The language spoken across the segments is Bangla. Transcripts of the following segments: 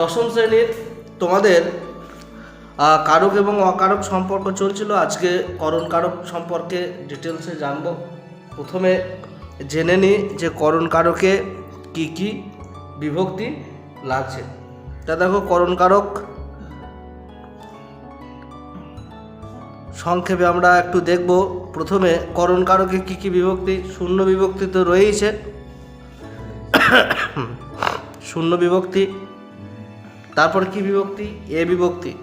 দশম শ্রেণির তোমাদের কারক এবং অকারক সম্পর্ক চলছিল। আজকে করণ কারক সম্পর্কে ডিটেলসে জানব। প্রথমে জেনে নিই যে করণ কারকে কি কি বিভক্তি লাগছে। তা দেখো, করণ কারক সংক্ষেপে আমরা একটু দেখব। প্রথমে করণ কারকে কি কি বিভক্তি? শূন্য বিভক্তি তো রয়েইছে। শূন্য বিভক্তি তারপর কি বিভক্তি? এ বিভক্তি।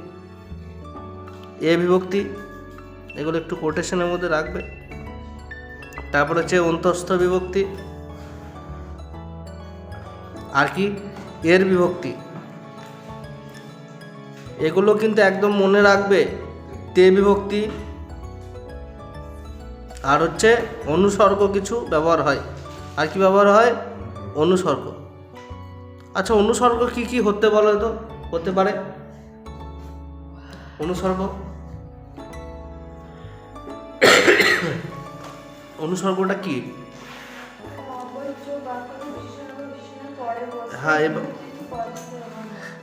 এ বিভক্তি, এগুলো একটু কোটেশনের মধ্যে রাখবে। তারপর হচ্ছে অন্তস্থ বিভক্তি। আর কি? এর বিভক্তি। এগুলো কিন্তু একদম মনে রাখবে তে বিভক্তি। আর হচ্ছে অনুসর্গ কিছু ব্যবহার হয়। আর কি ব্যবহার হয়? অনুসর্গ। আচ্ছা অনুসর্গ কি কি হতে বলো তো? হতে পারে? অনুসর্গ? অনুসর্গটা কি? হ্যাঁ, এবার-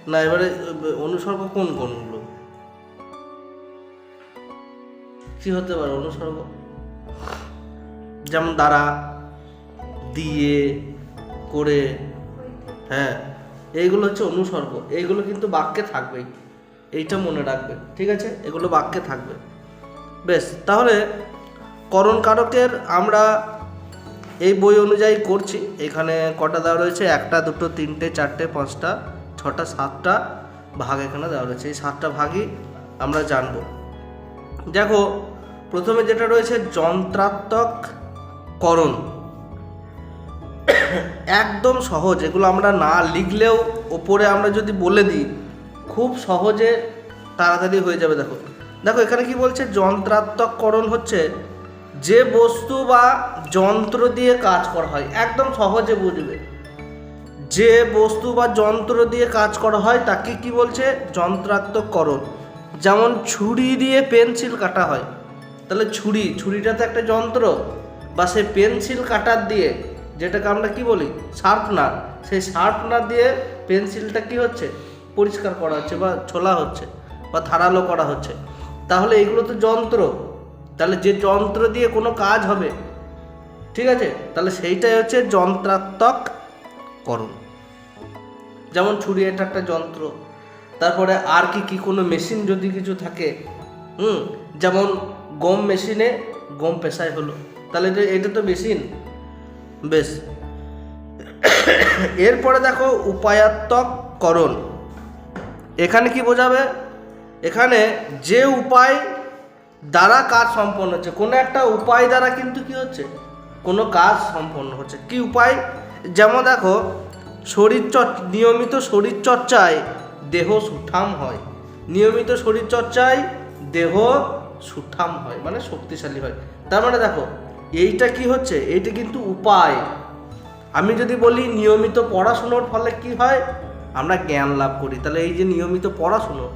না এবারে অনুসর্গ কোন কোনগুলো? কি হতে পারে অনুসর্গ? যেমন দ্বারা দিয়ে করে হ্যাঁ এইগুলো হচ্ছে অনুসর্গ, এইগুলো কিন্তু বাক্যে থাকবেই এইটা মনে রাখবে, ঠিক আছে? এগুলো বাক্যে থাকবে। বেশ, তাহলে করণ কারকের আমরা এই বই অনুযায়ী করছি, এখানে কটা দেওয়া রয়েছে? একটা, দুটো, তিনটে, চারটে, পাঁচটা, ছটা, সাতটা ভাগ এখানে দেওয়া রয়েছে। এই সাতটা ভাগই আমরা জানব। দেখো, প্রথমে যেটা রয়েছে, যন্ত্রাত্মক করণ। একদম সহজ, এগুলো আমরা না লিখলেও ওপরে আমরা যদি বলে দিই, খুব সহজে তাড়াতাড়ি হয়ে যাবে, দেখো। দেখো, এখানে কি বলছে? যন্ত্রাত্মককরণ হচ্ছে যে বস্তু বা যন্ত্র দিয়ে কাজ করা হয়, একদম সহজে বুঝবে। যে বস্তু বা যন্ত্র দিয়ে কাজ করা হয়, তাকে কি বলছে? যন্ত্রাত্মককরণ। যেমন ছুরি দিয়ে পেন্সিল কাটা হয়, তাহলে ছুরি ছুরিটা তো একটা যন্ত্র, বা সে পেন্সিল কাটার দিয়ে যেটাকে আমরা কি বলি? শার্পনার। সেই শার্পনার দিয়ে পেন্সিলটা কি হচ্ছে? পরিষ্কার করা হচ্ছে বা ছোলা হচ্ছে বা ধারালো করা হচ্ছে। তাহলে এগুলো তো যন্ত্র। তাহলে যে যন্ত্র দিয়ে কোনো কাজ হবে, ঠিক আছে? তাহলে সেইটাই হচ্ছে যন্ত্রাত্মক করণ। যেমন ছুরি এটা একটা যন্ত্র। তারপরে আর কি কি কোনো মেশিন যদি কিছু থাকে, হুম? যেমন গম মেশিনে গম পেশায় হলো। তাহলে এটা- তো মেশিন। বেশ। এরপরে দেখো উপায়াত্মক করণ। এখানে কি বোঝাবে? এখানে যে উপায় দ্বারা কাজ সম্পন্ন হচ্ছে, কোনো একটা উপায় দ্বারা কিন্তু কি হচ্ছে? কোনো কাজ সম্পন্ন হচ্ছে। কি উপায়? যেমন দেখো শরীর নিয়মিত শরীরচর্চায় দেহ সুঠাম হয়। নিয়মিত শরীরচর্চায় দেহ সুঠাম হয় মানে শক্তিশালী হয়। তার মানে দেখো এইটা কি হচ্ছে? এইটা কিন্তু উপায়। আমি যদি বলি নিয়মিত পড়াশুনোর ফলে কি হয়? আমরা জ্ঞান লাভ করি। তাহলে এই যে নিয়মিত পড়াশুনো,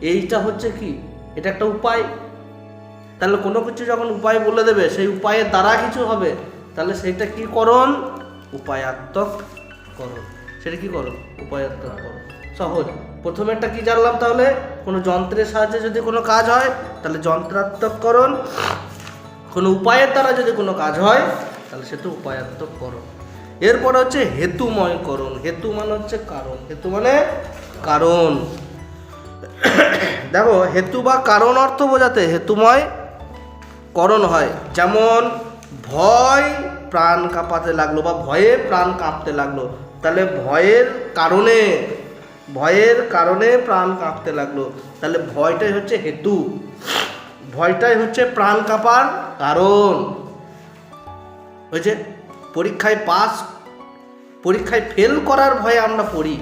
এইটা হচ্ছে কি? এটা একটা উপায়। তাহলে কোনো কিছু যখন উপায় বলে দেবে, সেই উপায়ের দ্বারা কিছু হবে। তাহলে সেইটা কি করণ? উপায়াত্মক করণ। সেটা কি করণ? উপায়াত্মক করণ। সহজ। প্রথমে একটা কি জানলাম তাহলে? কোনো যন্ত্রের সাহায্যে যদি কোনো কাজ হয়, তাহলে যন্ত্রাত্মক করণ। কোনো উপায়ের দ্বারা যদি কোনো কাজ হয়, তাহলে সেটা উপায়াত্মক করণ এরপরে হচ্ছে হেতুময় করণ। হেতু মানে হচ্ছে কারণ। হেতু মানে কারণ। দেখো, হেতু বা কারণ অর্থ বোঝাতে হেতুময় করণ হয়। যেমন, ভয় প্রাণ কাঁপাতে লাগল বা ভয়ে প্রাণ কাঁপতে লাগল। তাহলে ভয়ের কারণে ভয়ের কারণে প্রাণ কাঁপতে লাগল। তাহলে ভয়টাই হচ্ছে হেতু। ভয়টাই হচ্ছে প্রাণ কাঁপার কারণ। হয়েছে? পরীক্ষায় পাস পরীক্ষায় ফেল করার ভয়ে আমরা পড়ি।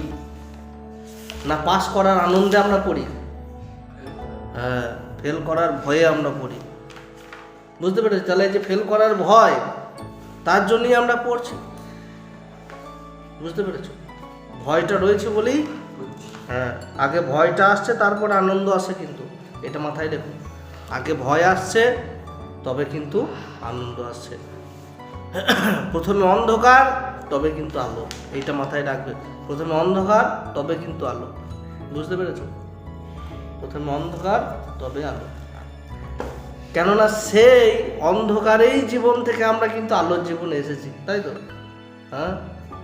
না পাস করার আনন্দে আমরা পড়ি। হ্যাঁ ফেল করার ভয়ে আমরা পড়ি। বুঝতে পেরেছি? তাহলে যে ফেল করার ভয়, তার জন্যই আমরা পড়ছি। বুঝতে পেরেছ? ভয়টা রয়েছে বলেই হ্যাঁ আগে ভয়টা আসছে, তারপর আনন্দ আসে কিন্তু। এটা মাথায় রেখো। আগে ভয় আসছে, তবে কিন্তু আনন্দ আসছে। প্রথমে অন্ধকার, তবে কিন্তু আলো। এইটা মাথায় রাখবে। প্রথমে অন্ধকার, তবে কিন্তু আলো। বুঝতে পেরেছ? প্রথমে অন্ধকার, তবে আলো। কেননা সেই অন্ধকারেই জীবন থেকে আমরা কিন্তু আলোর জীবনে এসেছি, তাই তো? হ্যাঁ?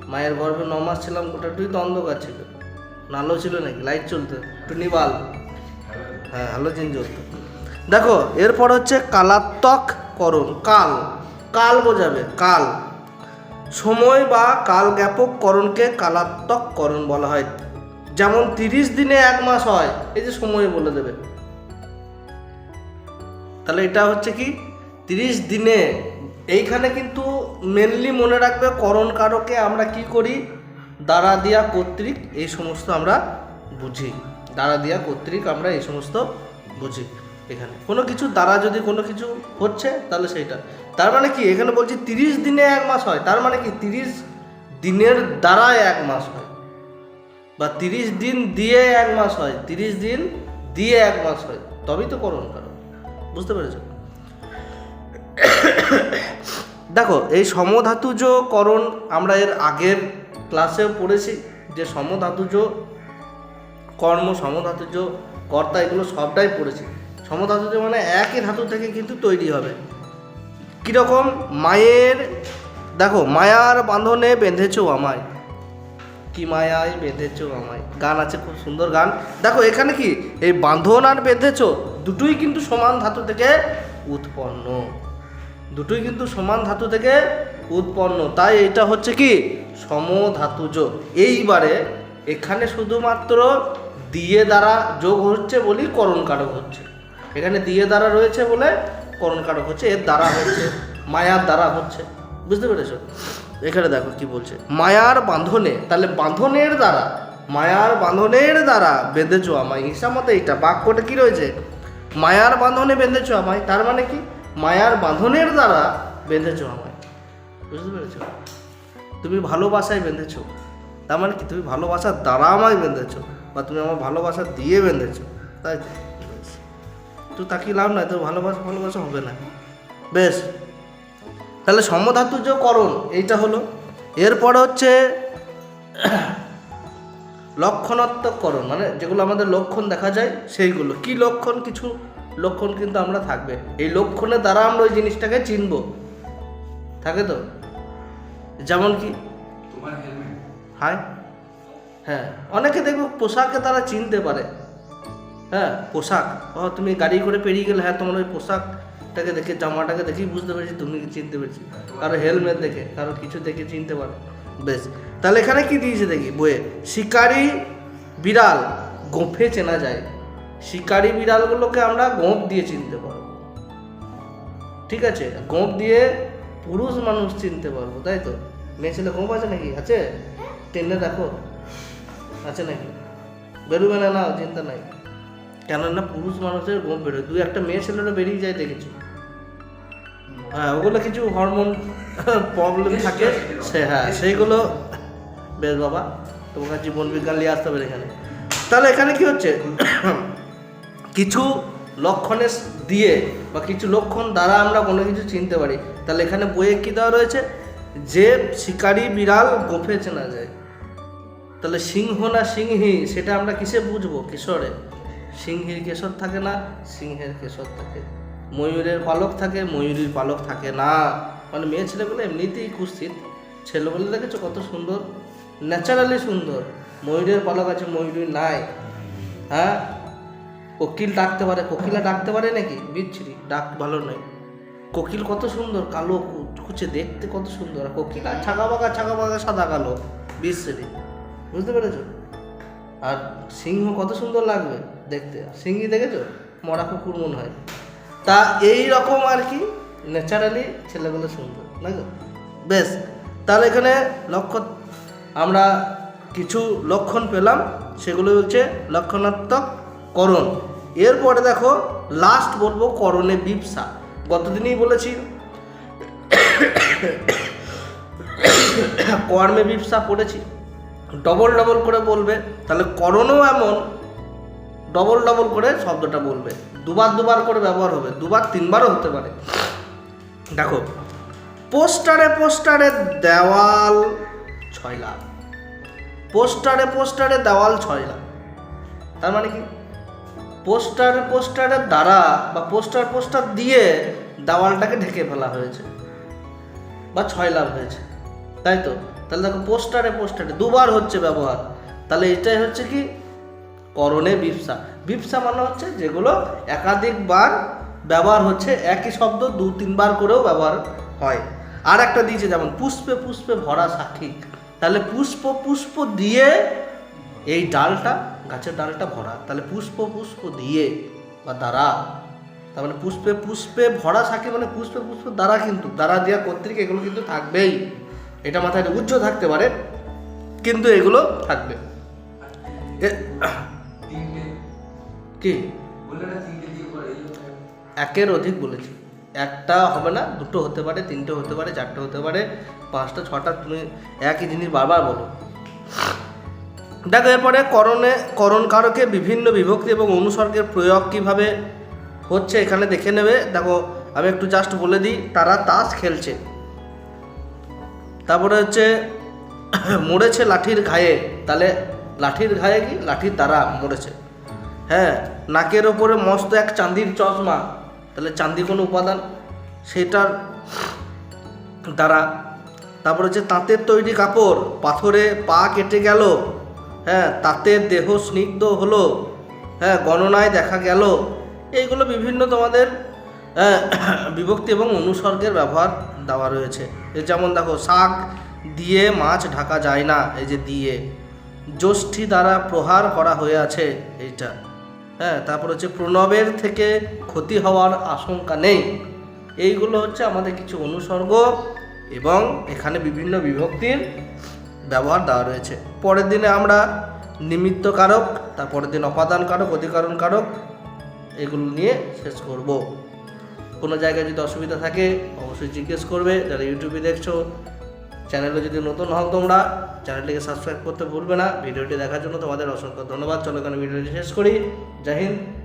মায়ের গর্ভে ন মাস ছিলাম গোটাটুই তো অন্ধকার ছিল। না, আলো ছিল নাকি? লাইট চলতো একটু নিবাল হ্যাঁ আলো হ্যালোজেন জ্বলতো। দেখো, এরপর হচ্ছে কালাত্মক করণ কাল। কাল বোঝাবে, কাল। সময় বা কাল কালাত্মক করণ বলা হয়। যেমন তিরিশ দিনে এক মাস হয়, এই যে সময় বলে দেবে। তাহলে এটা হচ্ছে কি? তিরিশ দিনে, এইখানে কিন্তু মেনলি মনে রাখবে করণ কারকে আমরা কি করি? দ্বারা দিয়া কর্তৃক এই সমস্ত আমরা বুঝি। দ্বারা দিয়া কর্তৃক আমরা এই সমস্ত বুঝি। এখানে। কোনো কিছু দ্বারা যদি কোনো কিছু হচ্ছে, তাহলে সেইটা। তার মানে কি? এখানে বলছি তিরিশ দিনে এক মাস হয়। তার মানে কি? তিরিশ দিনের দ্বারা এক মাস হয়। বা তিরিশ দিন দিয়ে এক মাস হয়। তিরিশ দিন দিয়ে এক মাস হয়। তবেই তো করণ কারণ। বুঝতে পেরেছ? দেখো, এই সমধাতুজ করণ আমরা এর আগের ক্লাসেও পড়েছি। যে সমধাতুজ কর্ম, সমধাতুজ কর্তা, এগুলো সবটাই পড়েছি। সমধাতুজ মানে একই ধাতু থেকে কিন্তু তৈরি হবে। কীরকম? মায়ের, দেখো, মায়ার বাঁধনে বেঁধেছো আমায়। কি মায়ায় বেঁধেছো আমায়। গান আছে, খুব সুন্দর গান। দেখো, এখানে কি? এই বাঁধন আর বেঁধেছো দুটোই কিন্তু সমান ধাতু থেকে উৎপন্ন। দুটোই কিন্তু সমান ধাতু থেকে উৎপন্ন। তাই এটা হচ্ছে কি? সমধাতুজ। এইবারে এখানে শুধুমাত্র দিয়ে দ্বারা যোগ হচ্ছে বলেই করণ কারক হচ্ছে। এখানে দিয়ে দ্বারা রয়েছে বলে করণ কারক হচ্ছে, এর দ্বারা হচ্ছে, মায়ার দ্বারা হচ্ছে। বুঝতে পেরেছ? এখানে দেখো কি বলছে, মায়ার বাঁধনে, তাহলে বাঁধনের দ্বারা, মায়ার বাঁধনের দ্বারা বেঁধেছো আমায়। হিসাব মতো এইটা বাক্যটা কি রয়েছে? মায়ার বাঁধনে বেঁধেছো আমায়, তার মানে কি? মায়ার বাঁধনের দ্বারা বেঁধেছো আমায়। বুঝতে পেরেছ? তুমি ভালোবাসায় বেঁধেছো। তার মানে কি? তুমি ভালোবাসার দ্বারা আমায় বেঁধেছো, বা তুমি আমার ভালোবাসা দিয়ে বেঁধেছো। তাই। তো তাকিয়ে লাভ নাই তো ভালোবাসা ভালোবাসা হবে না। বেশ তাহলে সমধাতুজ করণ এইটা হলো। এরপরে হচ্ছে লক্ষণাত্মককরণ মানে যেগুলো আমাদের লক্ষণ দেখা যায় সেইগুলো। কি লক্ষণ? কিছু লক্ষণ কিন্তু আমরা থাকবে। এই লক্ষণের দ্বারা আমরা ওই জিনিসটাকে চিনব। থাকে তো? যেমন কি? হাই হ্যাঁ। অনেকে দেখবে পোশাকে তারা চিনতে পারে। হ্যাঁ পোশাক। ও তুমি গাড়ি করে পেরিয়ে গেলে হ্যাঁ তোমার ওই পোশাকটাকে দেখে জামাটাকে দেখেই বুঝতে পেরেছি তুমি চিনতে পেরেছি। কারও হেলমেট দেখে কারও কিছু দেখে চিনতে পারে। বেশ তাহলে এখানে কি দিয়েছে দেখি বইয়ে শিকারি বিড়াল গোঁফে চেনা যায়। শিকারি বিড়ালগুলোকে আমরা গোঁফ দিয়ে চিনতে পারব। ঠিক আছে গোঁফ দিয়ে পুরুষ মানুষ চিনতে পারব তাই তো? মেয়ে ছেলে গোঁফ আছে নাকি? আছে? টেনে দেখো আছে নাকি? বেরোবে না না চিন্তা নাই। কেননা পুরুষ মানুষের গোঁফ বেরোয়। দু একটা মেয়ে ছেলেরা বেরিয়ে যায়, দেখেছি? হ্যাঁ ওগুলো কিছু হরমোন প্রবলেম থাকে। সে হ্যাঁ সেইগুলো বেশ বাবা, তোমাকে জীবন বিজ্ঞান নিয়ে আসতে হবে এখানে। তাহলে এখানে কি হচ্ছে? কিছু লক্ষণে দিয়ে বা কিছু লক্ষণ দ্বারা আমরা কোনো কিছু চিনতে পারি। তাহলে এখানে বইয়ে কী দেওয়া রয়েছে? যে শিকারি বিড়াল গোফে চেনা যায়। তাহলে সিংহ না সিংহী, সেটা আমরা কিসে বুঝব? কিশোরে। সিংহীর কেশর থাকে না, সিংহের কেশর থাকে। ময়ূরের পালক থাকে, ময়ূরীর পালক থাকে না। মানে মেয়ে ছেলেগুলো এমনিতেই কুৎসিত। ছেলেগুলো দেখেছ কত সুন্দর? ন্যাচারালি সুন্দর। ময়ূরের পালক আছে, ময়ূরী নাই। হ্যাঁ? কোকিল ডাকতে পারে, কোকিলা ডাকতে পারে নাকি? বিচ্ছিরি, ডাক ভালো নয়। কোকিল কত সুন্দর, কালো কুচে দেখতে কত সুন্দর। আর কোকিল ছাগা বাগা ছাগা বাগা সাদা কালো, বিচ্ছিরি। বুঝতে পেরেছ? আর সিংহ কত সুন্দর লাগবে দেখতে। সিংহি দেখেছ? মরা কুকুর মনে হয়। তা এই রকম আর কি, ন্যাচারালি ছেলেগুলো সুন্দর না বেশ, তাহলে এখানে লক্ষণ, আমরা কিছু লক্ষণ পেলাম, সেগুলো হচ্ছে লক্ষণাত্মক করণ। এরপরে দেখো লাস্ট বলব করণে বিপসা গতদিনই বলেছি, কর্মে বিপসা পড়েছি। ডবল ডবল করে বলবে। তাহলে করণও এমন ডবল ডবল করে শব্দটা বলবে। দুবার দুবার করে ব্যবহার হবে। দুবার তিনবারও হতে পারে। দেখো, পোস্টারে পোস্টারে দেওয়াল ছয় লাখ। পোস্টারে পোস্টারে দেওয়াল ছয় লাখ। তার মানে কি? পোস্টারে পোস্টারের দ্বারা বা পোস্টার পোস্টার দিয়ে দেওয়ালটাকে ঢেকে ফেলা হয়েছে। বা ছয় লাভ হয়েছে। তাই তো? তাহলে দেখো পোস্টারে পোস্টারে, দুবার হচ্ছে ব্যবহার। তাহলে এটাই হচ্ছে কি? করণে বিপসা বিপসা মানে হচ্ছে যেগুলো একাধিকবার ব্যবহার হচ্ছে, একই শব্দ দু, তিনবার করেও ব্যবহার হয়। আর একটা দিয়েছে যেমন, পুষ্পে পুষ্পে ভরা সাক্ষী। তাহলে পুষ্প পুষ্প দিয়ে এই ডালটা, গাছের ডালটা ভরা। তাহলে পুষ্প পুষ্প দিয়ে বা দ্বারা। তার মানে পুষ্পে পুষ্পে ভরা সাক্ষী মানে পুষ্পে পুষ্প দ্বারা কিন্তু, দ্বারা দেওয়া কর্তৃক এগুলো কিন্তু থাকবেই। এটা মাথায় উজ্জ্ব থাকতে পারে, কিন্তু এগুলো থাকবে। কি? একের অধিক বলেছি। একটা হবে না, দুটো হতে পারে, তিনটে হতে পারে, চারটে হতে পারে, পাঁচটা, ছটা, তুমি একই জিনিস বারবার বলো। দেখো, এরপরে করণে, করণ কারকে বিভিন্ন বিভক্তি এবং অনুসর্গের প্রয়োগ কীভাবে হচ্ছে এখানে দেখে নেবে। দেখো, আমি একটু জাস্ট বলে দিই, তারা তাস খেলছে। তারপরে হচ্ছে, মরেছে লাঠির ঘায়ে। তাহলে লাঠির ঘায়ে কি? লাঠির দ্বারা মরেছে। হ্যাঁ নাকের ওপরে মস্ত এক চাঁদির চশমা। তাহলে চাঁদি কোনো উপাদান? সেটার দ্বারা। তারপর হচ্ছে তাঁতের তৈরি কাপড়। পাথরে পা কেটে গেল। হ্যাঁ তাঁতের দেহ স্নিগ্ধ হলো। হ্যাঁ গণনায় দেখা গেল। এইগুলো বিভিন্ন তোমাদের বিভক্তি এবং অনুসর্গের ব্যবহার দেওয়া রয়েছে। যেমন দেখো, শাক দিয়ে মাছ ঢাকা যায় না, এই যে দিয়ে। জ্যোষ্ঠী দ্বারা প্রহার করা হয়ে আছে এইটা। হ্যাঁ তারপর হচ্ছে প্রণবের থেকে ক্ষতি হওয়ার আশঙ্কা নেই। এইগুলো হচ্ছে আমাদের কিছু অনুসর্গ এবং এখানে বিভিন্ন বিভক্তির ব্যবহার দেওয়া রয়েছে। পরের দিনে আমরা নিমিত্ত কারক তারপরের দিন অপাদান কারক অধিকরণ কারক এগুলো নিয়ে শেষ করব। কোনো জায়গায় যদি অসুবিধা থাকে, অবশ্যই জিজ্ঞেস করবে। যারা ইউটিউবে দেখছ, চ্যানেলে যদি নতুন হও তোমরা, চ্যানেলটিকে সাবস্ক্রাইব করতে ভুলবে না। ভিডিওটি দেখার জন্য তোমাদের অসংখ্য ধন্যবাদ। চলো এখানে ভিডিওটি শেষ করি। জয় হিন্দ।